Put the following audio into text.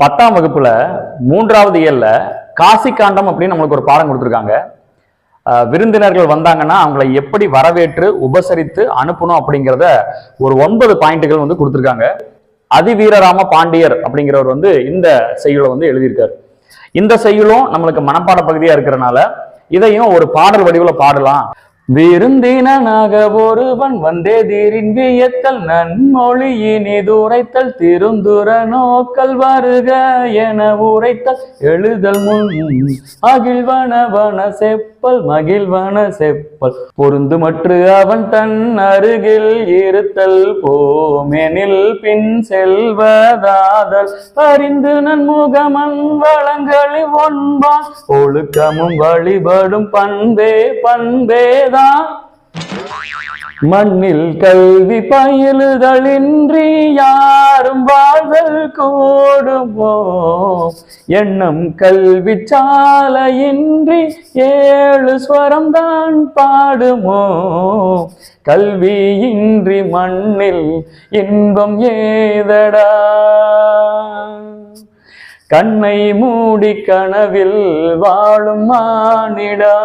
பத்தாம் வகுப்புல மூன்றாவது இயல்ல காசி காண்டம் அப்படின்னு நம்மளுக்கு ஒரு பாடம் கொடுத்துருக்காங்க. விருந்தினர்கள் வந்தாங்கன்னா அவங்களை எப்படி வரவேற்று உபசரித்து அனுப்பணும் அப்படிங்கிறத ஒரு ஒன்பது பாயிண்ட்டுகள் வந்து கொடுத்துருக்காங்க. அதிவீரராம பாண்டியர் அப்படிங்கிறவர் வந்து இந்த செய்யுளை வந்து எழுதியிருக்காரு. இந்த செய்யுளும் நம்மளுக்கு மனப்பாட பகுதியா இருக்கிறனால இதையும் ஒரு பாடல் வடிவில் பாடலாம். விருந்தினனாக ஒருவன் வந்தேதீரின் வியத்தல் நன்மொழியினி உரைத்தல் திருந்துர நோக்கல் வருக என உரைத்தல். எழுதல் முன் அகிழ்வனவன செப்பல் மகிழ்வன செப்பல். பொருந்துமற்று அவன் தன் அருகில் இருத்தல் போமெனில் பின் செல்வதாதல். அறிந்து நன்முகமன் வளங்களி ஒன்பான். ஒழுக்கமும் வழிபடும் பண்பே தான் மண்ணில் கல்வி பயிலுதலின்றி யாரும் வாழ்தல் கூடுமோ? எண்ணம் கல்வி சாலையின்றி ஏழு ஸ்வரம் தான் பாடுமோ? கல்வியின்றி மண்ணில் இன்பம் ஏதடா? கண்ணை மூடி கனவில் வாழும் மானிடா?